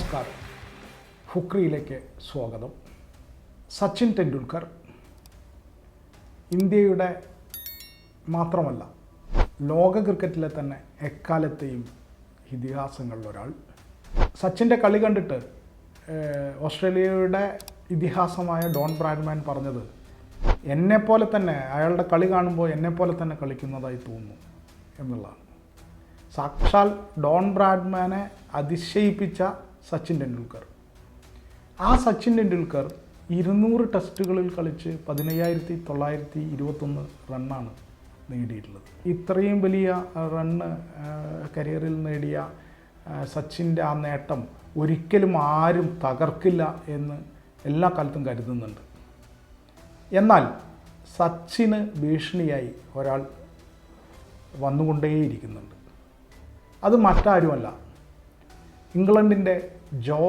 നമസ്കാരം. ഫുക്രിയിലേക്ക് സ്വാഗതം. സച്ചിൻ ടെണ്ടുൽക്കർ ഇന്ത്യയുടെ മാത്രമല്ല ലോക ക്രിക്കറ്റിലെ തന്നെ എക്കാലത്തെയും ഇതിഹാസങ്ങളിലൊരാൾ സച്ചിന്റെ കളി കണ്ടിട്ട് ഓസ്ട്രേലിയയുടെ ഇതിഹാസമായ ഡോൺ ബ്രാഡ്മാൻ പറഞ്ഞത് എന്നെപ്പോലെ തന്നെ അയാളുടെ കളി കാണുമ്പോൾ എന്നെപ്പോലെ തന്നെ കളിക്കുന്നതായി തോന്നുന്നു എന്നുള്ളതാണ്. സാക്ഷാൽ ഡോൺ ബ്രാഡ്മാനെ അതിശയിപ്പിച്ച സച്ചിൻ ടെണ്ടുൽക്കർ. ആ സച്ചിൻ ടെണ്ടുൽക്കർ ഇരുന്നൂറ് ടെസ്റ്റുകളിൽ കളിച്ച് പതിനയ്യായിരത്തി തൊള്ളായിരത്തി ഇരുപത്തൊന്ന് റണ്ണാണ് നേടിയിട്ടുള്ളത്. ഇത്രയും വലിയ റണ്ണ് കരിയറിൽ നേടിയ സച്ചിന്റെ ആ നേട്ടം ഒരിക്കലും ആരും തകർക്കില്ല എന്ന് എല്ലാ കാലത്തും കരുതുന്നുണ്ട്. എന്നാൽ സച്ചിന് ഭീഷണിയായി ഒരാൾ വന്നുകൊണ്ടേയിരിക്കുന്നുണ്ട്. അത് മറ്റാരുമല്ല ഇംഗ്ലണ്ടിന്റെ ജോ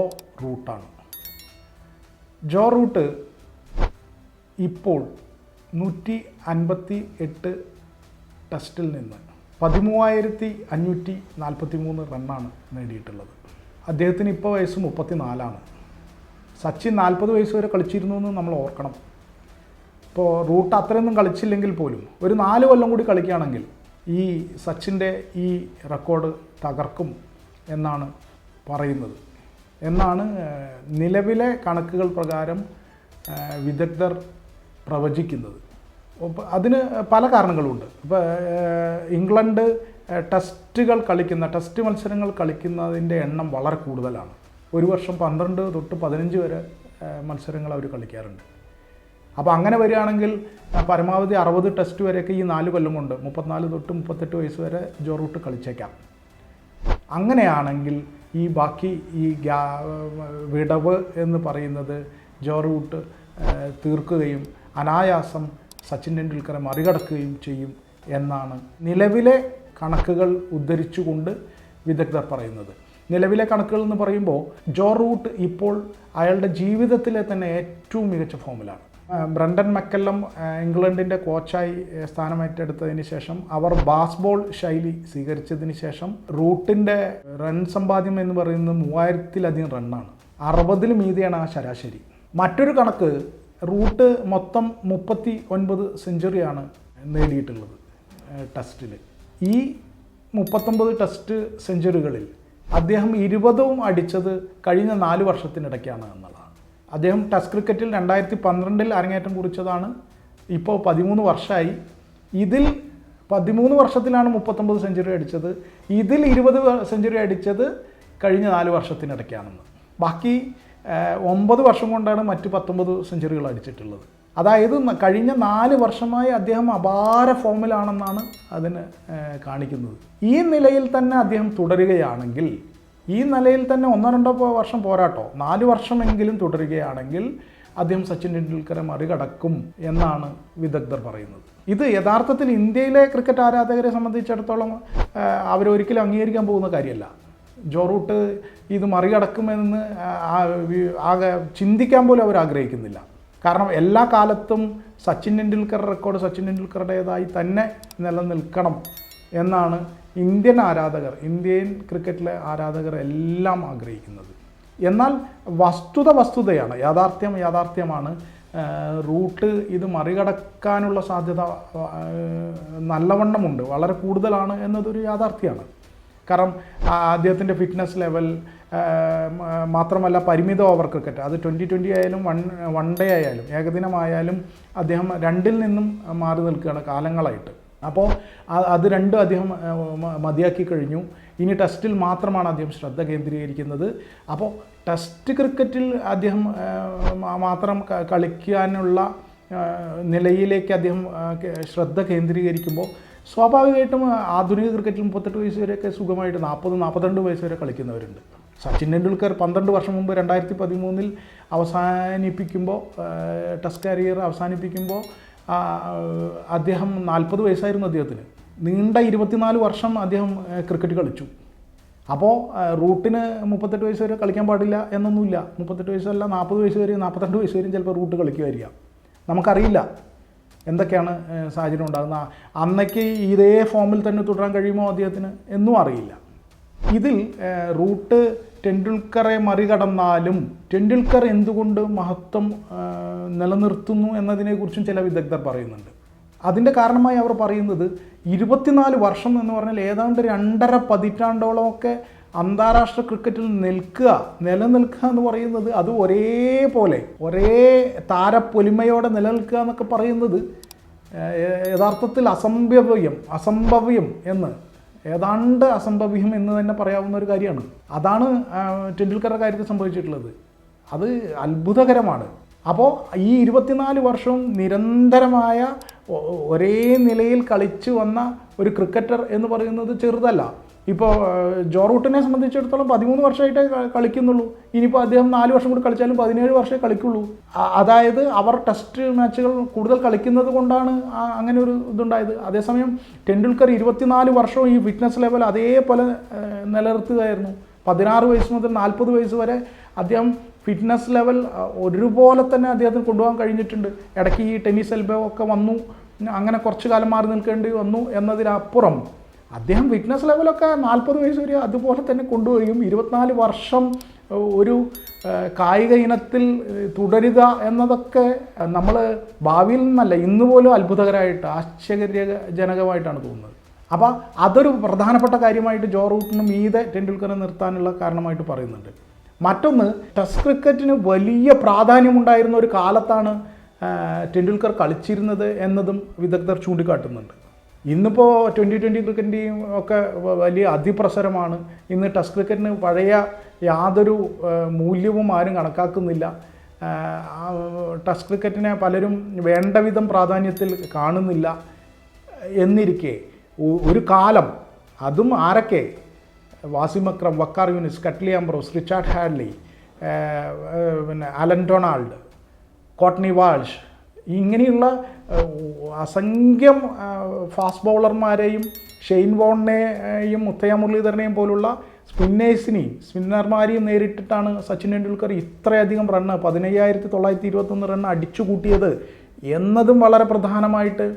റൂട്ടാണ്. ജോ റൂട്ട് ഇപ്പോൾ നൂറ്റി അൻപത്തി എട്ട് ടെസ്റ്റിൽ നിന്ന് പതിമൂവായിരത്തി അഞ്ഞൂറ്റി നാൽപ്പത്തി മൂന്ന് റണ്ണാണ് നേടിയിട്ടുള്ളത്. അദ്ദേഹത്തിന് ഇപ്പോൾ വയസ്സ് മുപ്പത്തി നാലാണ് സച്ചിൻ നാൽപ്പത് വയസ്സ് വരെ കളിച്ചിരുന്നു എന്ന് നമ്മൾ ഓർക്കണം. ഇപ്പോൾ റൂട്ട് അത്രയൊന്നും കളിച്ചില്ലെങ്കിൽ പോലും ഒരു നാല് കൊല്ലം കൂടി കളിക്കുകയാണെങ്കിൽ ഈ സച്ചിന്റെ ഈ റെക്കോർഡ് തകർക്കും എന്നാണ് പറയുന്നത്. എന്നാണ് നിലവിലെ കണക്കുകൾ പ്രകാരം വിദഗ്ധർ പ്രവചിക്കുന്നത്. അതിന് പല കാരണങ്ങളുണ്ട്. ഇപ്പോൾ ഇംഗ്ലണ്ട് ടെസ്റ്റുകൾ കളിക്കുന്ന ടെസ്റ്റ് മത്സരങ്ങൾ കളിക്കുന്നതിന്റെ എണ്ണം വളരെ കൂടുതലാണ്. ഒരു വർഷം പന്ത്രണ്ട് തൊട്ട് പതിനഞ്ച് വരെ മത്സരങ്ങൾ അവർ കളിക്കാറുണ്ട്. അപ്പോൾ അങ്ങനെ വരികയാണെങ്കിൽ പരമാവധി അറുപത് ടെസ്റ്റ് വരെയൊക്കെ ഈ നാല് കൊല്ലം കൊണ്ട് മുപ്പത്തിനാല് തൊട്ട് മുപ്പത്തെട്ട് വയസ്സ് വരെ ജോറൂട്ട് കളിച്ചേക്കാം. അങ്ങനെയാണെങ്കിൽ ഈ ബാക്കി ഈ ഗ്യാ വിടവ് എന്ന് പറയുന്നത് ജോ റൂട്ട് തീർക്കുകയും അനായാസം സച്ചിൻ ടെണ്ടുൽക്കറെ മറികടക്കുകയും ചെയ്യും എന്നാണ് നിലവിലെ കണക്കുകൾ ഉദ്ധരിച്ചുകൊണ്ട് വിദഗ്ധർ പറയുന്നത്. നിലവിലെ കണക്കുകൾ എന്ന് പറയുമ്പോൾ ജോ റൂട്ട് ഇപ്പോൾ അയാളുടെ ജീവിതത്തിലെ തന്നെ ഏറ്റവും മികച്ച ഫോമിലാണ്. ബ്രണ്ടൻ മക്കെല്ലം ഇംഗ്ലണ്ടിന്റെ കോച്ചായി സ്ഥാനമേറ്റെടുത്തതിന് ശേഷം അവർ ബാസ്ബോൾ ശൈലി സ്വീകരിച്ചതിന് ശേഷം റൂട്ടിന്റെ റൺ സമ്പാദ്യം എന്ന് പറയുന്നത് മൂവായിരത്തിലധികം റണ്ണാണ്. അറുപതിൽ മീതിയാണ് ആ ശരാശരി. മറ്റൊരു കണക്ക് റൂട്ട് മൊത്തം മുപ്പത്തി ഒൻപത് സെഞ്ചുറിയാണ് നേടിയിട്ടുള്ളത് ടെസ്റ്റിൽ ഈ മുപ്പത്തൊമ്പത് ടെസ്റ്റ് സെഞ്ചുറികളിൽ അദ്ദേഹം ഇരുപതും അടിച്ചത് കഴിഞ്ഞ നാല് വർഷത്തിനിടയ്ക്കാണ് എന്നുള്ളതാണ് അദ്ദേഹം ടെസ്റ്റ് ക്രിക്കറ്റിൽ രണ്ടായിരത്തി പന്ത്രണ്ടിൽ അരങ്ങേറ്റം കുറിച്ചതാണ്. ഇപ്പോൾ പതിമൂന്ന് വർഷമായി ഇതിൽ പതിമൂന്ന് വർഷത്തിലാണ് മുപ്പത്തൊമ്പത് സെഞ്ചുറി അടിച്ചത്. ഇതിൽ ഇരുപത് സെഞ്ചുറി അടിച്ചത് കഴിഞ്ഞ നാല് വർഷത്തിനിടയ്ക്കാണെന്ന്. ബാക്കി ഒമ്പത് വർഷം കൊണ്ടാണ് മറ്റ് പത്തൊമ്പത് സെഞ്ചുറികൾ അടിച്ചിട്ടുള്ളത്. അതായത് കഴിഞ്ഞ നാല് വർഷമായി അദ്ദേഹം അപാര ഫോമിലാണെന്നാണ് അതിന് കാണിക്കുന്നത്. ഈ നിലയിൽ തന്നെ അദ്ദേഹം തുടരുകയാണെങ്കിൽ ഈ നിലയിൽ തന്നെ ഒന്നോ രണ്ടോ വർഷം പോരാട്ടോ. നാല് വർഷമെങ്കിലും തുടരുകയാണെങ്കിൽ അദ്ദേഹം സച്ചിൻ ടെണ്ടുൽക്കറെ മറികടക്കും എന്നാണ് വിദഗ്ധർ പറയുന്നത്. ഇത് യഥാർത്ഥത്തിൽ ഇന്ത്യയിലെ ക്രിക്കറ്റ് ആരാധകരെ സംബന്ധിച്ചിടത്തോളം അവരൊരിക്കലും അംഗീകരിക്കാൻ പോകുന്ന കാര്യമല്ല. ജോറൂട്ട് ഇത് മറികടക്കുമെന്ന് ആകെ ചിന്തിക്കാൻ പോലും അവർ ആഗ്രഹിക്കുന്നില്ല. കാരണം എല്ലാ കാലത്തും സച്ചിൻ ടെണ്ടുൽക്കർ റെക്കോർഡ് സച്ചിൻ ടെണ്ടുൽക്കറുടേതായി തന്നെ നിലനിൽക്കണം. എന്നാണ് ഇന്ത്യൻ ആരാധകർ ഇന്ത്യൻ ക്രിക്കറ്റിലെ ആരാധകർ എല്ലാം ആഗ്രഹിക്കുന്നത്. എന്നാൽ വസ്തുത വസ്തുതയാണ് യാഥാർത്ഥ്യം യാഥാർത്ഥ്യമാണ്. റൂട്ട് ഇത് മറികടക്കാനുള്ള സാധ്യത നല്ലവണ്ണമുണ്ട് വളരെ കൂടുതലാണ് എന്നതൊരു യാഥാർത്ഥ്യമാണ്. കാരണം അദ്ദേഹത്തിന്റെ ഫിറ്റ്നസ് ലെവൽ മാത്രമല്ല പരിമിത ഓവർ ക്രിക്കറ്റ് അത് ട്വന്റി ട്വന്റി ആയാലും വൺ വൺ ഡേ ആയാലും ഏകദിനമായാലും അദ്ദേഹം രണ്ടിൽ നിന്നും മാറി നിൽക്കുകയാണ് കാലങ്ങളായിട്ട്. അപ്പോൾ അത് രണ്ടും അദ്ദേഹം മതിയാക്കി കഴിഞ്ഞു. ഇനി ടെസ്റ്റിൽ മാത്രമാണ് അദ്ദേഹം ശ്രദ്ധ കേന്ദ്രീകരിക്കുന്നത്. അപ്പോൾ ടെസ്റ്റ് ക്രിക്കറ്റിൽ അദ്ദേഹം മാത്രം കളിക്കാനുള്ള നിലയിലേക്ക് അദ്ദേഹം ശ്രദ്ധ കേന്ദ്രീകരിക്കുമ്പോൾ സ്വാഭാവികമായിട്ടും ആധുനിക ക്രിക്കറ്റിൽ മുപ്പത്തെട്ട് വയസ്സ് വരെയൊക്കെ സുഖമായിട്ട് നാൽപ്പത് നാൽപ്പത്തിരണ്ട് വയസ്സ് വരെ കളിക്കുന്നവരുണ്ട്. സച്ചിൻ ടെണ്ടുൽക്കർ പന്ത്രണ്ട് വർഷം മുമ്പ് രണ്ടായിരത്തി പതിമൂന്നിൽ അവസാനിപ്പിക്കുമ്പോൾ ടെസ്റ്റ് കരിയർ അവസാനിപ്പിക്കുമ്പോൾ അദ്ദേഹം നാൽപ്പത് വയസ്സായിരുന്നു അദ്ദേഹത്തിന്. നീണ്ട ഇരുപത്തിനാല് വർഷം അദ്ദേഹം ക്രിക്കറ്റ് കളിച്ചു. അപ്പോൾ റൂട്ടിന് മുപ്പത്തെട്ട് വയസ്സ് വരെ കളിക്കാൻ പാടില്ല എന്നൊന്നുമില്ല. മുപ്പത്തെട്ട് വയസ്സല്ല നാൽപ്പത് വയസ്സ് വരെയും നാൽപ്പത്തെട്ട് വയസ്സ് വരെയും ചിലപ്പോൾ റൂട്ട് കളിക്കുമായിരിക്കാം. നമുക്കറിയില്ല എന്തൊക്കെയാണ് സാഹചര്യം ഉണ്ടാകുന്ന അന്നയ്ക്ക് ഇതേ ഫോമിൽ തന്നെ തുടരാൻ കഴിയുമോ അദ്ദേഹത്തിന് എന്നും അറിയില്ല. ഇതിൽ റൂട്ട് ടെണ്ടുൽക്കറെ മറികടന്നാലും ടെണ്ടുൽക്കർ എന്തുകൊണ്ട് മഹത്വം നിലനിർത്തുന്നു എന്നതിനെക്കുറിച്ചും ചില വിദഗ്ധർ പറയുന്നുണ്ട്. അതിന്റെ കാരണമായി അവർ പറയുന്നത് ഇരുപത്തിനാല് വർഷം എന്ന് പറഞ്ഞാൽ ഏതാണ്ട് രണ്ടര പതിറ്റാണ്ടോളമൊക്കെ അന്താരാഷ്ട്ര ക്രിക്കറ്റിൽ നിൽക്കുക നിലനിൽക്കുക എന്ന് പറയുന്നത് അത് ഒരേപോലെ ഒരേ താരപ്പൊലിമയോടെ നിലനിൽക്കുക എന്നൊക്കെ പറയുന്നത് യഥാർത്ഥത്തിൽ അസംഭവ്യം അസംഭവ്യം എന്ന് ഏതാണ്ട് അസംഭവ്യം എന്ന് തന്നെ പറയാവുന്ന ഒരു കാര്യമാണ്. അതാണ് ടെണ്ടുൽക്കറുടെ കാര്യത്തിൽ സംഭവിച്ചിട്ടുള്ളത്. അത് അത്ഭുതകരമാണ്. അപ്പോൾ ഈ ഇരുപത്തിനാല് വർഷവും നിരന്തരമായ ഒരേ നിലയിൽ കളിച്ചു വന്ന ഒരു ക്രിക്കറ്റർ എന്ന് പറയുന്നത് ചെറുതല്ല. ഇപ്പോൾ ജോറൂട്ടിനെ സംബന്ധിച്ചിടത്തോളം പതിമൂന്ന് വർഷമായിട്ടേ കളിക്കുന്നുള്ളൂ. ഇനിയിപ്പോൾ അദ്ദേഹം നാല് വർഷം കൂടി കളിച്ചാലും പതിനേഴ് വർഷമേ കളിക്കുള്ളൂ. അതായത് അവർ ടെസ്റ്റ് മാച്ചുകൾ കൂടുതൽ കളിക്കുന്നത് കൊണ്ടാണ് അങ്ങനെ ഒരു ഇതുണ്ടായത്. അതേസമയം ടെണ്ടുൽക്കർ ഇരുപത്തിനാല് വർഷവും ഈ ഫിറ്റ്നസ് ലെവൽ അതേപോലെ നിലനിർത്തുകയായിരുന്നു. പതിനാറ് വയസ്സ് മുതൽ നാൽപ്പത് വയസ്സ് വരെ അദ്ദേഹം ഫിറ്റ്നസ് ലെവൽ ഒരുപോലെ തന്നെ അദ്ദേഹത്തിന് കൊണ്ടുപോകാൻ കഴിഞ്ഞിട്ടുണ്ട്. ഇടയ്ക്ക് ഈ ടെന്നീസ് എൽബോ ഒക്കെ വന്നു. അങ്ങനെ കുറച്ച് കാലം മാറി നിൽക്കേണ്ടി വന്നു എന്നതിനപ്പുറം അദ്ദേഹം ഫിറ്റ്നസ് ലെവലൊക്കെ നാൽപ്പത് വയസ്സ് വരെ അതുപോലെ തന്നെ കൊണ്ടുപോയും ഇരുപത്തിനാല് വർഷം ഒരു കായിക ഇനത്തിൽ തുടരുക എന്നതൊക്കെ നമ്മൾ ഭാവിയിൽ നിന്നല്ല ഇന്ന് പോലും അത്ഭുതകരമായിട്ട് ആശ്ചര്യജനകമായിട്ടാണ് തോന്നുന്നത്. അപ്പോൾ അതൊരു പ്രധാനപ്പെട്ട കാര്യമായിട്ട് ജോ റൂട്ടിനും മീതെ ടെൻഡുൽക്കറിനെ നിർത്താനുള്ള കാരണമായിട്ട് പറയുന്നുണ്ട്. മറ്റൊന്ന് ടെസ്റ്റ് ക്രിക്കറ്റിന് വലിയ പ്രാധാന്യമുണ്ടായിരുന്ന ഒരു കാലത്താണ് ടെൻഡുൽക്കർ കളിച്ചിരുന്നത് എന്നതും വിദഗ്ധർ ചൂണ്ടിക്കാട്ടുന്നുണ്ട്. ഇന്നിപ്പോൾ ട്വന്റി ട്വന്റി ക്രിക്കറ്റിന്റെയും ഒക്കെ വലിയ അതിപ്രസരമാണ്. ഇന്ന് ടെസ്റ്റ് ക്രിക്കറ്റിന് പഴയ യാതൊരു മൂല്യവും ആരും കണക്കാക്കുന്നില്ല. ടെസ്റ്റ് ക്രിക്കറ്റിനെ പലരും വേണ്ട വിധം പ്രാധാന്യത്തിൽ കാണുന്നില്ല. എന്നിരിക്കെ ഒരു കാലം. അതും ആരൊക്കെ? Wasim Akram Waqar Younis Curtly Ambrose Richard Hadlee പിന്നെ അലൻ ഡൊണാൾഡ് കോട്ട്നി വാൾഷ്. ഇങ്ങനെയുള്ള അസംഖ്യം ഫാസ്റ്റ് ബൗളർമാരെയും ഷെയ്ൻ വോണിനെയും മുത്തയ്യ മുരളീധരനെയും പോലുള്ള സ്പിന്നേഴ്സിനെയും സ്പിന്നർമാരെയും നേരിട്ടിട്ടാണ് സച്ചിൻ ടെണ്ടുൽക്കർ ഇത്രയധികം റണ്ണ് പതിനയ്യായിരത്തി തൊള്ളായിരത്തി ഇരുപത്തൊന്ന് റണ്ണ് അടിച്ചു കൂട്ടിയത് എന്നതും വളരെ പ്രധാനമായിട്ട്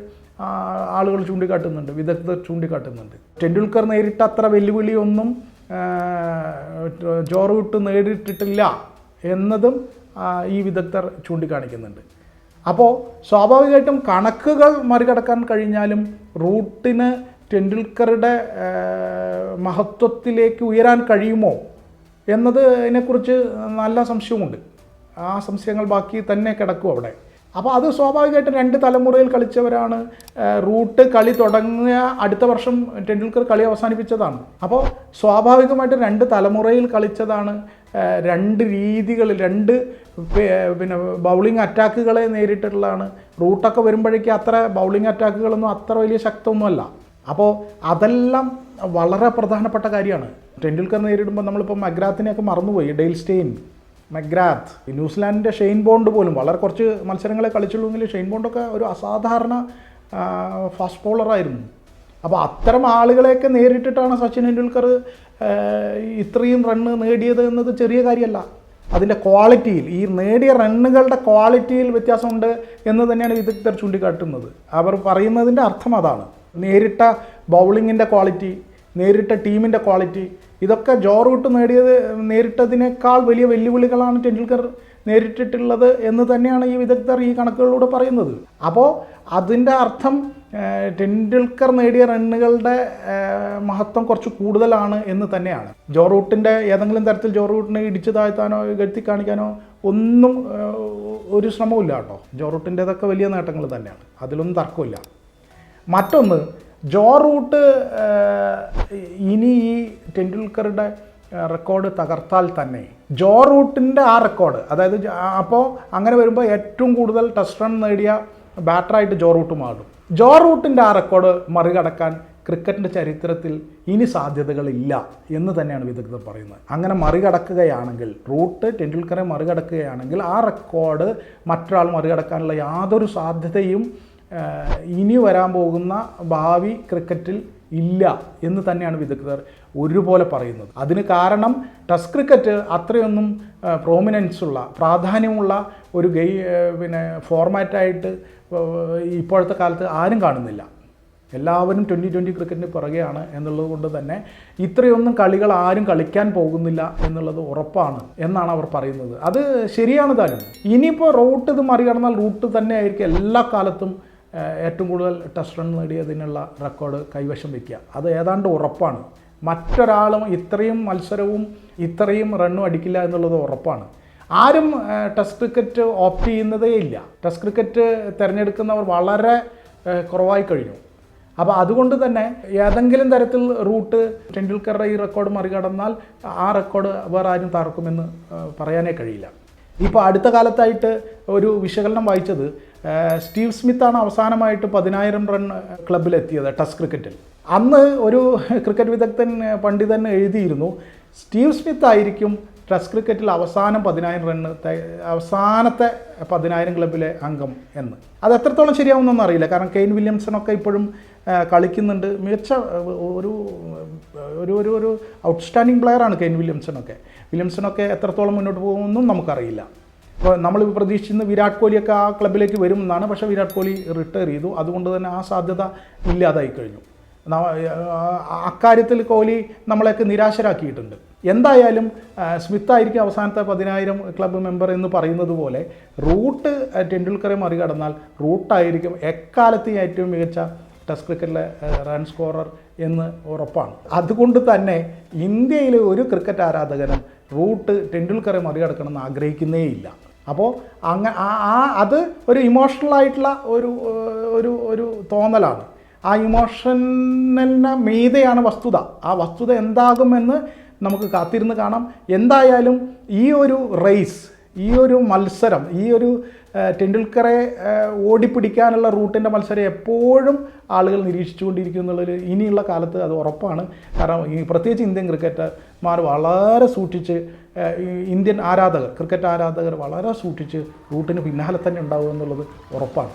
ആളുകൾ ചൂണ്ടിക്കാട്ടുന്നുണ്ട് വിദഗ്ധർ ചൂണ്ടിക്കാട്ടുന്നുണ്ട്. ടെണ്ടുൽക്കർ നേരിട്ട അത്ര വെല്ലുവിളിയൊന്നും ജോറൂട്ട് നേരിട്ടിട്ടില്ല എന്നതും ഈ വിദഗ്ധർ ചൂണ്ടിക്കാണിക്കുന്നുണ്ട്. അപ്പോൾ സ്വാഭാവികമായിട്ടും കണക്കുകൾ മറികടക്കാൻ കഴിഞ്ഞാലും റൂട്ടിന് ടെണ്ടുൽക്കറുടെ മഹത്വത്തിലേക്ക് ഉയരാൻ കഴിയുമോ എന്നത് ഇതിനെക്കുറിച്ച് നല്ല സംശയമുണ്ട് ആ സംശയങ്ങൾ ബാക്കി തന്നെ കിടക്കും അവിടെ. അപ്പോൾ അത് സ്വാഭാവികമായിട്ടും രണ്ട് തലമുറയിൽ കളിച്ചവരാണ് റൂട്ട് കളി തുടങ്ങിയ അടുത്ത വർഷം ടെണ്ടുൽക്കർ കളി അവസാനിപ്പിച്ചതാണ്. അപ്പോൾ സ്വാഭാവികമായിട്ടും രണ്ട് തലമുറയിൽ കളിച്ചതാണ് രണ്ട് രീതികളിൽ രണ്ട് പിന്നെ ബൗളിംഗ് അറ്റാക്കുകളെ നേരിട്ടുള്ളതാണ്. റൂട്ടൊക്കെ വരുമ്പോഴേക്ക് അത്ര ബൗളിംഗ് അറ്റാക്കുകളൊന്നും അത്ര വലിയ ശക്തമൊന്നുമല്ല അപ്പോൾ അതെല്ലാം വളരെ പ്രധാനപ്പെട്ട കാര്യമാണ്. ടെണ്ടുൽക്കർ നേരിടുമ്പോൾ നമ്മളിപ്പോൾ മഗ്രാത്തിനെയൊക്കെ മറന്നുപോയി ഡെയിൽ സ്റ്റെയിൻ. മഗ്രാത്ത്. ന്യൂസിലാൻഡിന്റെ ഷെയ്ൻ ബോണ്ട് പോലും വളരെ കുറച്ച് മത്സരങ്ങളെ കളിച്ചുള്ളൂ എങ്കിൽ ഷെയ്ൻ ബോണ്ടൊക്കെ ഒരു അസാധാരണ ഫാസ്റ്റ് ബോളറായിരുന്നു അപ്പോൾ അത്തരം ആളുകളെയൊക്കെ നേരിട്ടിട്ടാണ് സച്ചിൻ ടെണ്ടുൽക്കർ ഇത്രയും റണ്ണ് നേടിയത് എന്നത് ചെറിയ കാര്യമല്ല. അതിന്റെ ക്വാളിറ്റിയിൽ ഈ നേടിയ റണ്ണുകളുടെ ക്വാളിറ്റിയിൽ വ്യത്യാസമുണ്ട് എന്ന് തന്നെയാണ് വിദഗ്ധർ ചൂണ്ടിക്കാട്ടുന്നത്. അവർ പറയുന്നതിന്റെ അർത്ഥം അതാണ്. നേരിട്ട ബൗളിങ്ങിന്റെ ക്വാളിറ്റി നേരിട്ട ടീമിന്റെ ക്വാളിറ്റി ഇതൊക്കെ ജോ റൂട്ട് നേടിയത് നേരിട്ടതിനേക്കാൾ വലിയ വെല്ലുവിളികളാണ് ടെണ്ടുൽക്കർ നേരിട്ടിട്ടുള്ളത് എന്ന് തന്നെയാണ് ഈ വിദഗ്ധർ ഈ കണക്കുകളിലൂടെ പറയുന്നത്. അപ്പോൾ അതിന്റെ അർത്ഥം ടെണ്ടുൽക്കർ നേടിയ റണ്ണുകളുടെ മഹത്വം കുറച്ച് കൂടുതലാണ് എന്ന് തന്നെയാണ്. ജോ റൂട്ടിന്റെ ഏതെങ്കിലും തരത്തിൽ ജോ റൂട്ടിനെ ഇടിച്ചു താഴ്ത്താനോ ഗത്തി കാണിക്കാനോ ഒന്നും ഒരു ശ്രമവും ഇല്ല കേട്ടോ. ജോ റൂട്ടിന്റെതൊക്കെ വലിയ നേട്ടങ്ങൾ തന്നെയാണ്. അതിലൊന്നും തർക്കമില്ല. മറ്റൊന്ന് ജോ റൂട്ട് ഇനി ഈ ടെണ്ടുൽക്കറുടെ റെക്കോർഡ് തകർത്താൽ തന്നെ. ജോ റൂട്ടിന്റെ ആ റെക്കോർഡ് അതായത് അപ്പോൾ അങ്ങനെ വരുമ്പോൾ ഏറ്റവും കൂടുതൽ ടെസ്റ്റ് റൺ നേടിയ ബാറ്ററായിട്ട് ജോ റൂട്ട് മാറും ജോ റൂട്ടിന്റെ ആ റെക്കോർഡ് മറികടക്കാൻ ക്രിക്കറ്റിന്റെ ചരിത്രത്തിൽ ഇനി സാധ്യതകളില്ല എന്ന് തന്നെയാണ് വിദഗ്ധർ പറയുന്നത്. അങ്ങനെ മറികടക്കുകയാണെങ്കിൽ റൂട്ട് ടെണ്ടുൽക്കറെ മറികടക്കുകയാണെങ്കിൽ ആ റെക്കോർഡ് മറ്റൊരാൾ മറികടക്കാനുള്ള യാതൊരു സാധ്യതയും ഇനി വരാൻ പോകുന്ന ഭാവി ക്രിക്കറ്റിൽ ഇല്ല എന്ന് തന്നെയാണ് വിദഗ്ധർ ഒരുപോലെ പറയുന്നത്. അതിന് കാരണം ടെസ്റ്റ് ക്രിക്കറ്റ് അത്രയൊന്നും പ്രോമിനൻസ് ഉള്ള പ്രാധാന്യമുള്ള ഒരു ഗെയി പിന്നെ ഫോർമാറ്റായിട്ട് ഇപ്പോഴത്തെ കാലത്ത് ആരും കാണുന്നില്ല. എല്ലാവരും ട്വന്റി ട്വന്റി ക്രിക്കറ്റിന് പുറകെയാണ് എന്നുള്ളത് കൊണ്ട് തന്നെ ഇത്രയൊന്നും കളികൾ ആരും കളിക്കാൻ പോകുന്നില്ല എന്നുള്ളത് ഉറപ്പാണ് എന്നാണ് അവർ പറയുന്നത്. അത് ശരിയാണ് താനും. ഇനിയിപ്പോൾ റൂട്ട് ഇത് മറികടന്നാൽ റൂട്ട് തന്നെ ആയിരിക്കും എല്ലാ കാലത്തും ഏറ്റവും കൂടുതൽ ടെസ്റ്റ് റൺ നേടിയതിനുള്ള റെക്കോർഡ് കൈവശം വയ്ക്കുക. അത് ഏതാണ്ട് ഉറപ്പാണ്. മറ്റൊരാളും ഇത്രയും മത്സരവും ഇത്രയും റണ്ണും അടിക്കില്ല എന്നുള്ളത് ഉറപ്പാണ്. ആരും ടെസ്റ്റ് ക്രിക്കറ്റ് ഓപ്റ്റ് ചെയ്യുന്നതേ ഇല്ല. ടെസ്റ്റ് ക്രിക്കറ്റ് തിരഞ്ഞെടുക്കുന്നവർ വളരെ കുറവായി കഴിഞ്ഞു. അപ്പോൾ അതുകൊണ്ട് തന്നെ ഏതെങ്കിലും തരത്തിൽ റൂട്ട് ടെണ്ടുൽക്കറുടെ ഈ റെക്കോർഡ് മറികടന്നാൽ ആ റെക്കോർഡ് വേറെ ആരും തറക്കുമെന്ന് പറയാനേ കഴിയില്ല. ഇപ്പോൾ അടുത്ത കാലത്തായിട്ട് ഒരു വിശകലനം വായിച്ചത് സ്റ്റീവ് സ്മിത്താണ് അവസാനമായിട്ട് പതിനായിരം റൺ ക്ലബിലെത്തിയത് ടെസ്റ്റ് ക്രിക്കറ്റിൽ. അന്ന് ഒരു ക്രിക്കറ്റ് വിദഗ്ധൻ പണ്ഡിതൻ എഴുതിയിരുന്നു സ്റ്റീവ് സ്മിത്ത് ആയിരിക്കും ടെസ്റ്റ് ക്രിക്കറ്റിൽ അവസാനം പതിനായിരം റണ്ണ് അവസാനത്തെ പതിനായിരം ക്ലബിലെ അംഗം എന്ന്. അത് എത്രത്തോളം ശരിയാവുമെന്നൊന്നും അറിയില്ല. കാരണം കെയ്ൻ വില്യംസണൊക്കെ ഇപ്പോഴും കളിക്കുന്നുണ്ട്. മികച്ച ഒരു ഒരു ഒരു ഒരു ഔട്ട്സ്റ്റാൻഡിങ് പ്ലെയറാണ് കെയ്ൻ വില്യംസണൊക്കെ. വില്യംസണൊക്കെ എത്രത്തോളം മുന്നോട്ട് പോകുമെന്നും നമുക്കറിയില്ല. നമ്മൾ പ്രതീക്ഷിച്ചിരുന്ന വിരാട് കോഹ്ലിയൊക്കെ ആ ക്ലബിലേക്ക് വരും എന്നാണ് പക്ഷേ വിരാട് കോഹ്ലി റിട്ടയർ ചെയ്തു. അതുകൊണ്ട് തന്നെ ആ സാധ്യത ഇല്ലാതായി കഴിഞ്ഞു. അക്കാര്യത്തിൽ കോഹ്ലി നമ്മളെയൊക്കെ നിരാശരാക്കിയിട്ടുണ്ട്. എന്തായാലും സ്മിത്ത് ആയിരിക്കും അവസാനത്തെ പതിനായിരം ക്ലബ്ബ് മെമ്പർ എന്ന് പറയുന്നത് പോലെ റൂട്ട് ടെണ്ടുൽക്കറെ മറികടന്നാൽ റൂട്ടായിരിക്കും എക്കാലത്തെ ഏറ്റവും മികച്ച ടെസ്റ്റ് ക്രിക്കറ്റിലെ റൺ സ്കോറർ എന്ന് ഉറപ്പാണ്. അതുകൊണ്ട് തന്നെ ഇന്ത്യയിലെ ഒരു ക്രിക്കറ്റ് ആരാധകനും റൂട്ട് ടെണ്ടുൽക്കറെ മറികടക്കണമെന്ന് ആഗ്രഹിക്കുന്നേയില്ല. അപ്പോൾ അങ്ങ ആ- അത് ഒരു ഇമോഷണൽ ആയിട്ടുള്ള ഒരു ഒരു ഒരു തോന്നലാണ്. ആ ഇമോഷണലിന് മീതെയാണ് വസ്തുത. ആ വസ്തുത എന്താകുമെന്ന് നമുക്ക് കാത്തിരുന്ന് കാണാം. എന്തായാലും ഈ ഒരു റേസ് ഈ ഒരു മത്സരം ഈ ഒരു ടെണ്ടുൽക്കറെ ഓടിപ്പിടിക്കാനുള്ള റൂട്ടിന്റെ മത്സരം എപ്പോഴും ആളുകൾ നിരീക്ഷിച്ചുകൊണ്ടിരിക്കും എന്നുള്ളൊരു ഇനിയുള്ള കാലത്ത് അത് ഉറപ്പാണ്. കാരണം ഈ പ്രത്യേകിച്ച് ഇന്ത്യൻ ക്രിക്കറ്റർമാർ വളരെ സൂക്ഷിച്ച് ഇന്ത്യൻ ആരാധകർ ക്രിക്കറ്റ് ആരാധകർ വളരെ സൂക്ഷിച്ച് റൂട്ടിന് പിന്നാലെ തന്നെ ഉണ്ടാവും എന്നുള്ളത് ഉറപ്പാണ്.